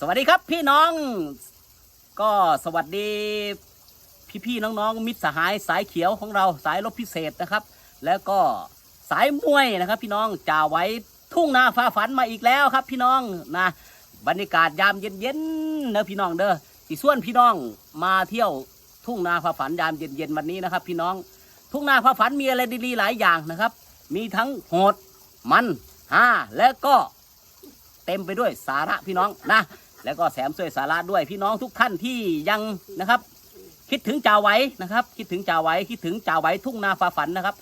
สวัสดีครับพี่น้อง ก็สวัสดีพี่ๆน้องๆมิตรสหายสายเขียวของเราสายรบพิเศษนะครับ แล้วก็สายมวยนะครับ พี่น้องจ่าไว้ทุ่งนาฟ้าฝันมาอีกแล้วครับ พี่น้องนะบรรยากาศยามเย็นๆเนอะพี่น้องเด้อสีส่วนพี่น้องมาเที่ยวทุ่งนาฟ้าฝันยามเย็นๆวันนี้นะครับ พี่น้องทุ่งนาฟ้าฝันมีอะไรดีๆหลายอย่างนะครับ มีทั้งโหดมันฮาและก็เต็มไปด้วยสาระพี่น้องนะ แล้วก็แถมช่วยสาระด้วยพี่น้องทุกท่านที่ยังนะครับ คิดถึงจ่าไว้นะครับ คิดถึงจ่าไว้คิดถึงจ่าไว้ทุ่งนาฟ้าฝันนะครับ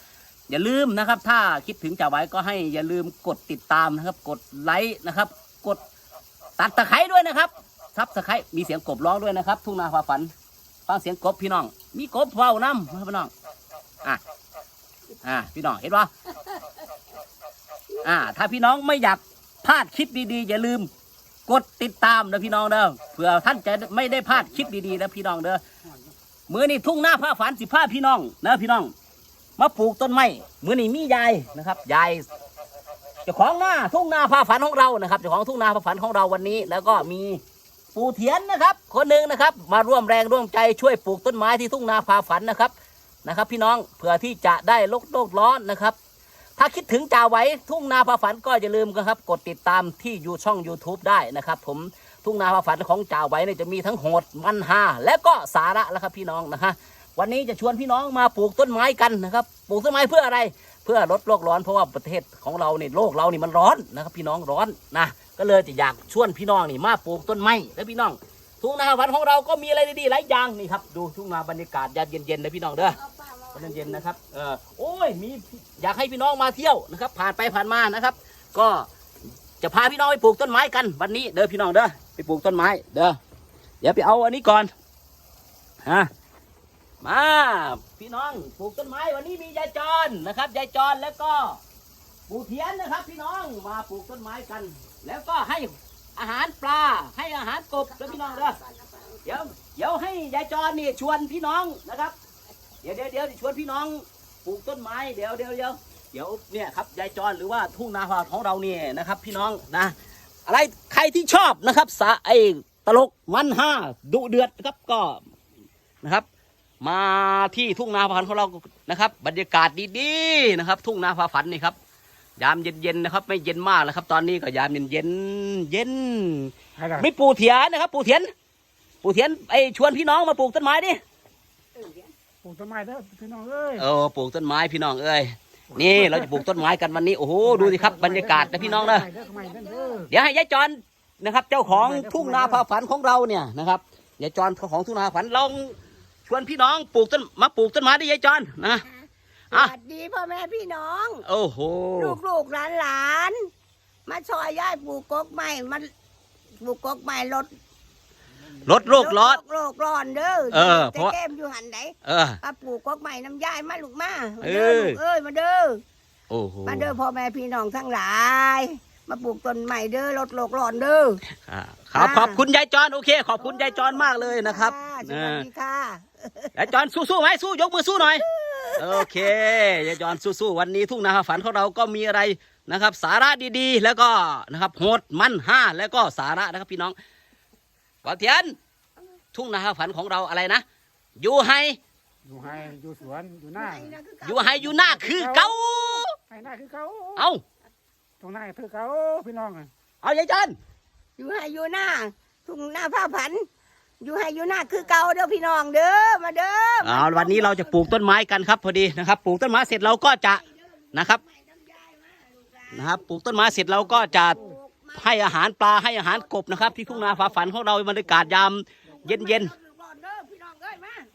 อย่าลืมนะครับ ถ้าคิดถึงจ่าไว้ก็ให้อย่าลืมกดติดตามนะครับ กดไลค์นะครับ กดตัดตะไคร้ด้วยนะครับซับตะไคร้มีเสียงกบร้องด้วยนะครับ ทุ่งนาฟ้าฝันฟังเสียงกบพี่น้อง มีกบเฝ้าน้ำพี่น้องอะอะพี่น้องเห็นปะอ่า ถ้าพี่น้องไม่อยากพลาดคลิปดีๆ อย่าลืม กดติดตามนะพี่น้องเด้อเผื่อท่านจะไม่ได้พลาดคลิปดีๆนะพี่น้องเด้อมือนี่ทุ่งหน้าผ้าฝันสิผ้าพี่น้องนะพี่น้อง มาปลูกต้นไม้มือนี่มียายนะครับยายเจ้าของหน้าทุ่งนาผ้าฝันของเรานะครับเจ้าของทุ่งนาผ้าฝันของเราวันนี้ แล้วก็มีปู่เทียนนะครับ คนหนึ่งนะครับ มาร่วมแรงร่วมใจช่วยปลูกต้นไม้ที่ทุ่งนาผ้าฝันนะครับนะครับ พี่น้องเผื่อที่จะได้ลดโลกร้อนนะครับ ถ้าคิดถึงจ่าไว้ทุ่งนาพาฝันก็อย่าลืมนะครับ กดติดตามที่ยูช่อง YouTube ได้นะครับ ผมทุ่งนาพาฝันของจ่าไว้เนี่ยจะมีทั้งโหดมันฮาและก็สาระแล้วครับพี่น้องนะฮะวันนี้จะชวนพี่น้องมาปลูกต้นไม้กันนะครับปลูกต้นไม้เพื่ออะไร เพื่อลดโลกร้อนเพราะว่าประเทศของเราเนี่ยโลกเรานี่มันร้อนนะครับ พี่น้องร้อนนะก็เลยจะอยากชวนพี่น้องนี่มาปลูกต้นไม้แล้วพี่น้อง ทุ่งนาพาฝันของเราก็มีอะไรดีๆหลายอย่างนี่ครับดูทุ่งนาบรรยากาศยามเย็นๆนะพี่น้องเด้อ ตอนเย็นๆนะครับเออโอ้ยมีอยากให้พี่น้องมาเที่ยวนะครับ ผ่านไปผ่านมานะครับ ก็จะพาพี่น้องไปปลูกต้นไม้กัน วันนี้เด้อพี่น้องเด้อไปปลูกต้นไม้เด้อเดี๋ยวไปเอาอันนี้ก่อนฮะมาพี่น้องปลูกต้นไม้วันนี้มียายจรนะครับยายจรแล้วก็ปู่เทียนนะครับ พี่น้องมาปลูกต้นไม้กัน แล้วก็ให้อาหารปลาให้อาหารกบเด้อพี่น้องเด้อเดี๋ยวเดี๋ยวให้ยายจรนี่ชวนพี่น้องนะครับ เดี๋ยวเดี๋ยวเดี๋ยวชวนพี่น้องปลูกต้นไม้เดี๋ยวเดี๋ยวเดี๋ยวเดี๋ยวเนี่ยครับยายจรหรือว่าทุ่งนาของเราเนี่ยนะครับ พี่น้องนะ อะไรใครที่ชอบนะครับสาไอตลกมันห้าดุเดือดนะครับก็นะครับ มาที่ทุ่งนาฝันของเรานะครับ บรรยากาศดีๆนะครับ ทุ่งนาฝันนี่ครับยามเย็นๆนะครับ ไม่เย็นมากนะครับ ตอนนี้ก็ยามเย็นเย็นๆเย็นให้ได้ไม่ปูเถียนนะครับ ปูเถียนปูเถียนไอชวนพี่น้องมาปลูกต้นไม้ดิ ปลูกต้นไม้เด้อพี่น้องเอ้ยเออปลูกต้นไม้พี่น้องเอ้ยนี่เราจะปลูกต้นไม้กันวันนี้โอ้โหดูสิครับบรรยากาศนะพี่น้องนะเด้อไม้เด้อเด้อเดี๋ยวให้ยายจรนะครับ เจ้าของทุ่งนาพาฝันของเราเนี่ยนะครับยายจรเจ้าของทุ่งนาพาฝันลองชวนพี่น้องปลูกต้นมาปลูกต้นไม้ดิยายจรนะสอะวัสดีพ่อแม่พี่น้อง โอ้โหลูกลูกหลานหลานๆมาซอยย่ายปลูกกกใหม่มาปลูกกกใหม่ลด ลดโลกร้อนลดโลกร้อนเด้อเออเพราะแต่แก้มอยู่หันไหนเออมาปลูกกกใหม่น้ำย่ายมาลูกมามาเอเด้ออ ลูกเอ้ยมาเด้อโอ้โหมาเด้อพ่อแม่พี่น้องทั้งหลาย มาปลูกต้นใหม่เด้อลดโลกร้อนเด้อ อ่าครับขอบคุณยายจรโอเค ขอบคุณยายจรมากเลยนะครับค่ะสเอวัสอดีค่ะ ยายจรสู้ๆไหมสู้ยกมือสู้หน่อย โอเคยายจรสู้ๆวันนี้ทุ่งนาฝันของเราก็มีอะไรนะครับ สาระดีๆ แล้วก็นะครับโหดมันห้าแล้วก็สาระนะครับพี่น้องก วางเทียน ทุ่งนาฝันของเราอะไรนะ อยู่ให้อยู่ให้อยู่สวนอยู่หน้าอยู่ให้อยู่หน้าคือเก่าให้หน้าคือเขาเอาตรงหน้าคือเขาพี่น้องเอายายจรอยู่ให้อยู่หน้าทุ่งหน้าผ้าผัน อยู่ให้อยู่หน้าคือเก่าเด้อพี่น้องเด้อมาเด้อเอาวันนี้เราจะปลูกต้นไม้กันครับพอดีนะครับ ปลูกต้นไม้เสร็จเราก็จะนะครับนะครับ ปลูกต้นไม้เสร็จเราก็จะ ให้อาหารปลาให้อาหารกบนะครับ ที่ทุ่งนาฟ้าฝันของเราบรรยากาศยามเย็นเย็น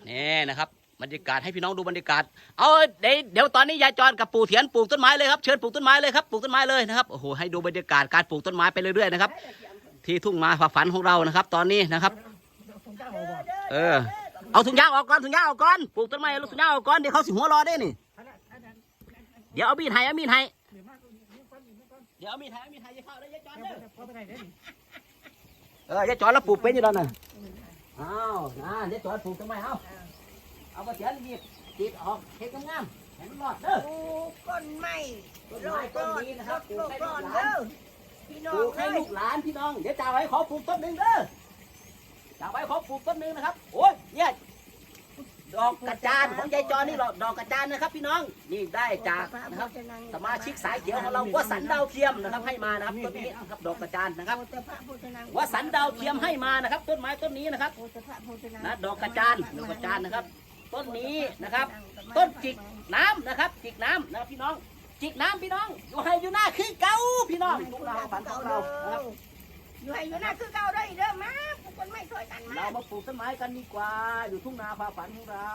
นี่นะครับบรรยากาศให้พี่น้องดูบรรยากาศ เอาเดี๋ยวเดี๋ยวตอนนี้ยายจรกับปู่เถียนปลูกต้นไม้เลยครับเชิญปลูกต้นไม้เลยครับปลูกต้นไม้เลยนะครับโอ้โหให้ดูบรรยากาศการปลูกต้นไม้ไปเรื่อยๆนะครับที่ทุ่งนาฟ้าฝันของเรานะครับ ตอนนี้นะครับ เออ เอาถุงยางออกก่อนถุงยางออกก่อนปลูกต้นไม้เอาถุงยางออกก่อนเดี๋ยวเขาสิหัวรอได้นี่เดี๋ยวเอามีดให้เอามีดให้เดี๋ยวเอามีดให้เอามีดให้ยายเข้าได้ย เด้อเออยายจอนแล้วปลูกเป็นอยู่แล้วน่ะอ้าวนะยายจอนปลูกต้นไม้เอาเอากระเทียนมีดติดออกเฮ็ดงามๆให้มันรอดเด้อปลูกต้นไม้ต้นโลไม้กต้นร้อนนี้นะคลรับดปลูโลกกให้ร้อนลูกหลาเด้นอพี่น้อปงลูกให้เอ้ยลูกหลานพี่น้องเดี๋ยวจ่าไว้ขอปลูกต้นหนึ่งเด้อจ่าไว้ขอปลูกต้นหนึ่งนะครับโอ้ยเนี่ย ดอกกระจานของยายจอนี่หรอกดอกกระจานนะครับ พี่น้องนี่ได้จากนะครับสมาชิกสายเขียวของเราว่าสันดาวเทียมนะครับให้มานะครับต้นนี้นะครับดอกกระจานนะครับโพธิพระโพธินังว่าสันดาวเทียมให้มานะครับ ต้นไม้ต้นนี้นะครับโพธิพระโพธินังนะดอกกระจานดอกกระจานนะครับ ต้นนี้นะครับ ต้นจิกน้ำนะครับจิกน้ำนะครับพี่น้องจิกน้ำพี่น้องอยู่ให้อยู่หน้าคือเก่าพี่น้องทุกเราฝันของเรานะครับ อยู่ให้อยู่หน้าคือเก่าได้เด้อมาพวกคนไม่ช่วยกันมาเรามาปลูกต้นไม้กันดีกว่า อยู่ทุ่งนาฟ้าฝันของเรา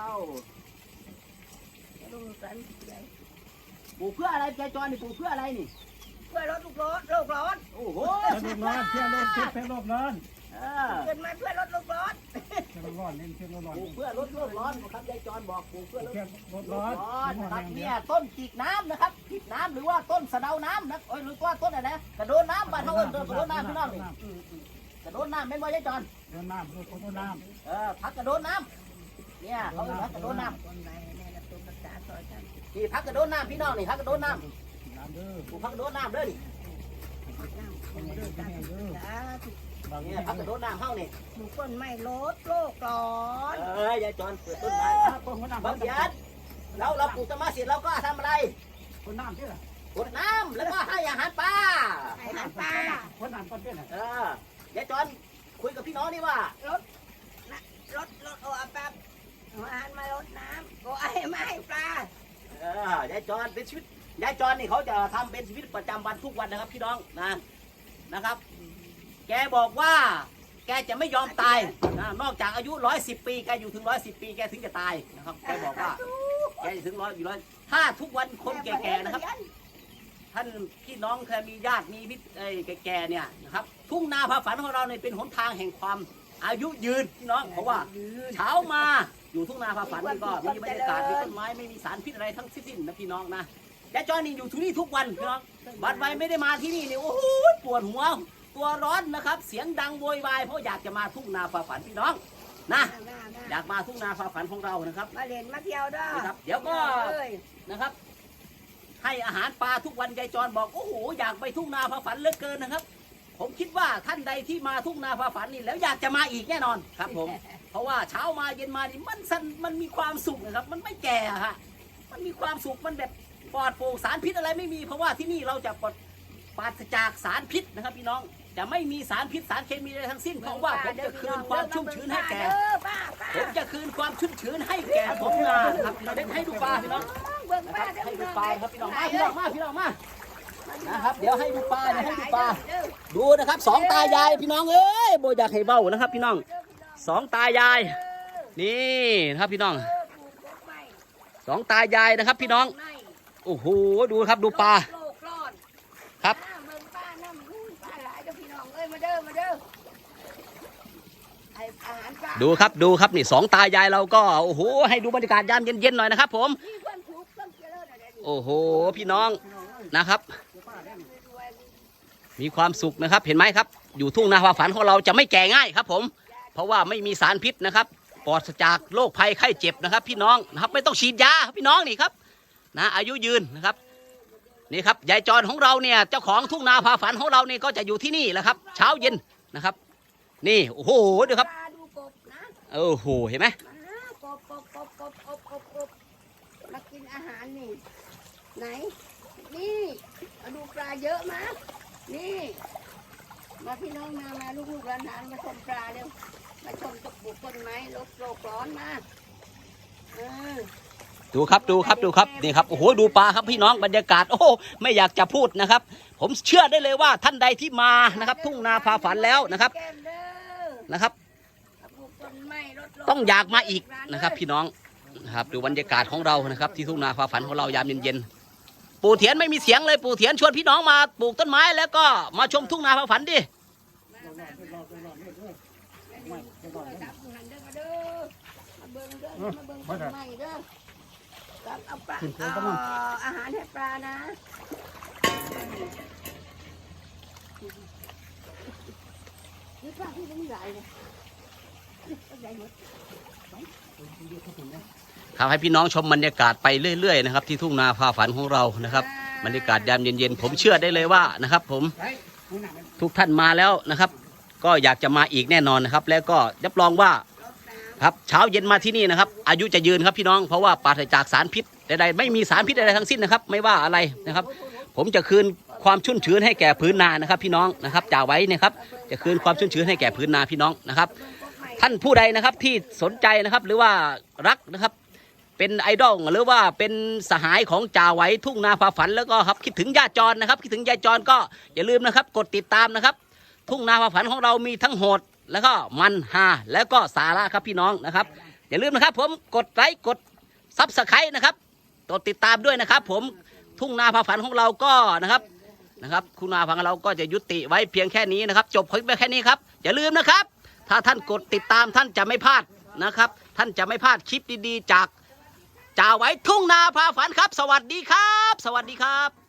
ดูกันปลูกเพื่ออะไรแกจอนนี่ปลูกเพื่ออะไรนี่ เพื่อลดลูกร้อนโลกร้อนโอ้โหเพื่อนร้อนเพื่อนร้อนเพื่อนร้อนร้อน เออเกินมาเพื่อลดโลกร้อนเพื่อนร้อนเล่นเพื่อนร้อนปลูกเพื่อลดโลกร้อนนะครับยายจอนบอกปลูกเพื่อลดเพื่อนโลกร้อนร้อนนะครับเนี่ยต้นจิกน้ำนะครับจิกน้ำหรือว่าต้นสะเดาน้ำนะเอ้ยหรือว่าต้นอะไรนะกระโดดน้ำบ้านเขาเอิ้นกระโดดน้ำพี่น้องนี่อืมอืมกระโดดน้ำไม่นบ่ยายจอนเดินน้ำเดินคนน้ำเออพักกระโดดน้ำเนี่ยเขาเรียกพักกระโดดน้คนไหนแม่ละตัวภาษาซอยกันำนี่พักกระโดดน้ำพี่น้องนี่พักกระโดดน้น้ำเด้อำกูพักกระโดดน้ำเด้อนี่ น้ำคนเดินตามสาธุบางเนี่ยพักกระโดดน้ำเฮานี่ปลูกต้นไม้ลดโลกร้อนเอ้ยยายจอนเปิดต้นไม้ครับคนคนน้ำบางเดียนเราเราปลูกต้นไม้เสร็จเราก็ทำอะไรคนน้ำที่ละกดน้ำแล้วก็ให้อาหารปลาให้อาหารปลาคนน้ำคนเป็นอะเออยายจอนคุยกับพี่น้องนี่ว่าลดนะลดลดโอ้อาแป๊บเอาอาหารมาลดน้ำโอ้ไอ้มาให้ปลาเออยายจอนเป็นชีวิตยายจอนนี่เขาจะทำเป็นชีวิตประจำวันทุกวันนะครับพี่น้องนะนะครับ แกบอกว่า แกจะไม่ยอมตายนะนอกจากอายุร้อยสิบปีแกอยู่ถึงร้อยสิบปีแกถึงจะตายนะครับแกบอกว่าแกจะถึงร้อยอยู่ร้อยถ้าทุกวันคนแก่ๆนะครับ ท่านพี่น้องเคยมีญาติมีมิตรเอ้ยแก่ๆเนี่ยนะครับทุ่งนาพาฝันของเราเนี่ยเป็นหนทางแห่งความอายุยืนพี่น้องเพราะว่าเช้ามาอยู่ทุ่งนาพาฝันนี่ก็มีบรรยากาศมีต้นไม้ไม่มีสารพิษอะไรทั้งสิ้นนะพี่น้องนะยายจอยนี่อยู่ที่นี่ทุกวันพี่น้องบัดไวไม่ได้มาที่นี่เนี่ยโอ้โหปวดหัว ตัวร้อนนะครับ เสียงดังโวยวายเพราะอยากจะมาทุ่งนาพาฝันพี่น้องนะ อยากมาทุ่งนาพาฝันของเรานะครับมาเล่นมาเที่ยวเด้อนะครับ เดี๋ยวก็เอ้ยนะครับ ให้อาหารปลาทุกวันยายจรบอกโอ้โหอยากไปทุ่งนาพาฝันเหลือเกินนะครับ ผมคิดว่าท่านใดที่มาทุ่งนาพาฝันนี่แล้วอยากจะมาอีกแน่นอนครับ ผม เพราะว่าเช้ามาเย็นมานี่มันสันมันมีความสุขนะครับ มันไม่แก่อะฮะมันมีความสุขมันแบบปลอดโปร่งสารพิษอะไรไม่มี เพราะว่าที่นี่เราจะปลอดปราศจากสารพิษนะครับพี่น้อง จะไม่มีสารพิษสารเคมีอะไรทั้งสิ้นเพราะว่าผมจะคืนความชุ่มชื้นให้แก่เด้อป้าป้าผมจะคืนความชุ่มชื้นให้แก่ผมนานะครับเราได้ให้ดูปลาพี่น้องเบิ่งนะคป้ารับเด้อให้ดูพี่น้องปลาครับพี่น้องมาพี่น้องมาพี่น้องมานะครับเดี๋ยวให้ดูปลาเดี๋ยวให้ดูปลาเด้อดูนะครับสองตายายพี่น้องเอ้ยโบอยากให้เบ้านะครับ พี่น้องสองตายาย นี่นะครับพี่น้องเด้อปลูกต้นไม้สองตายายนะครับ พี่น้องในโอ้โหดูครับดูปลา มาเด้อมาเด้อดูครับดูครับนี่สองตายายเราก็โอ้โหให้ดูบรรยากาศยามเย็นๆหน่อยนะครับ ผมโอ้โหพี่น้องนะครับ มีความสุขนะครับเห็นไหมครับ อยู่ทุ่งนาฟ้าฝันของเราจะไม่แก่ง่ายครับ ผม เพราะว่าไม่มีสารพิษนะครับปลอดจากโรคภัยไข้เจ็บนะครับ พี่น้องนะครับ ไม่ต้องฉีดยาครับพี่น้องนี่ครับ นะอายุยืนนะครับ นี่ครับยายจรของเราเนี่ยเจ้าของทุ่งนาพาฝันของเรานี่ก็จะอยู่ที่นี่แหละครับ เช้าเย็นนะครับ นี่โอ้โหดูครับดูกบนะโอ้โหเห็นไหมมากบกบกบกบกบกบกบมากินอาหารนี่ ไหน นี่ดูปลาเยอะมากนี่ มาพี่น้องมามาลูกๆหลานๆมาชมปลาเร็วมาชมตกปลูกต้นไม้ลดโลกร้อนมาเออ ดูครับดูครับดูครับนี่ครับโอ้โหดูปลาครับพี่น้องบรรยากาศ โอ้โหไม่อยากจะพูดนะครับ ผมเชื่อได้เลยว่าท่านใดที่มานะครับ ทุ่งนาพาฝันแล้วนะครับแก้มเด้อนะครับปลูกต้นไม้ลดโลกต้องอยากมาอีกนะครับ พี่น้องนะครับดูบรรยากาศของเรานะครับ ที่ทุ่งนาฟ้าฝันของเรายามเย็นๆปู่เถียนไม่มีเสียงเลยปู่เถียนชวนพี่น้องมาปลูกต้นไม้แล้วก็มาชมทุ่งนาฟ้าฝันดิมามามาจับหันเด้อมาเด้อมาเบิ่งเด้อมาเบิ่งต้นไม้เด้อ จับเอาปลาเอาอาหารให้ปลานะนี่ปลาที่เป็นใหญ่เลยใหญ่หมดครับให้พี่น้องชมบรรยากาศไปเรื่อยๆนะครับที่ทุ่งนาฟ้าฝันของเรานะครับบรรยากาศยามเย็นๆผมเชื่อได้เลยว่านะครับ ผมคนน้ำมันทุกท่านมาแล้วนะครับ ก็อยากจะมาอีกแน่นอนนะครับ แล้วก็รับรองว่า ครับเช้าเย็นมาที่นี่นะครับ อายุจะยืนครับพี่น้องเพราะว่าปราศจากสารพิษใดๆไม่มีสารพิษใดๆทั้งสิ้นนะครับ ไม่ว่าอะไรนะครับ ผมจะคืนความชุ่มชื้นให้แก่พื้นนานะครับ พี่น้องนะครับจ่าไว้นะครับ จะคืนความชุ่มชื้นให้แก่พื้นนาพี่น้องนะครับ ท่านผู้ใดนะครับที่สนใจนะครับหรือว่ารักนะครับ เป็นไอดอลหรือว่าเป็นสหายของจ่าไว้ทุ่งนาพาฝันแล้วก็ครับคิดถึงญาติจรนะครับ คิดถึงญาติจรก็อย่าลืมนะครับ กดติดตามนะครับ ทุ่งนาพาฝันของเรามีทั้งโหด แล้วก็มันฮาแล้วก็สาระครับพี่น้องนะครับ อย่าลืมนะครับ ผมกดไลค์กดซับสไครต์นะครับกดติดตามด้วยนะครับ ผมทุ่งนาพาฝันของเราก็นะครับนะครับ คุณนาพาฝันของเราก็จะยุติไว้เพียงแค่นี้นะครับ จบคลิปไว้แค่นี้ครับ อย่าลืมนะครับ ถ้าท่านกดติดตามท่านจะไม่พลาดนะครับ ท่านจะไม่พลาดคลิปดีๆ จากจ่าไว้ทุ่งนาพาฝันครับ สวัสดีครับ สวัสดีครับ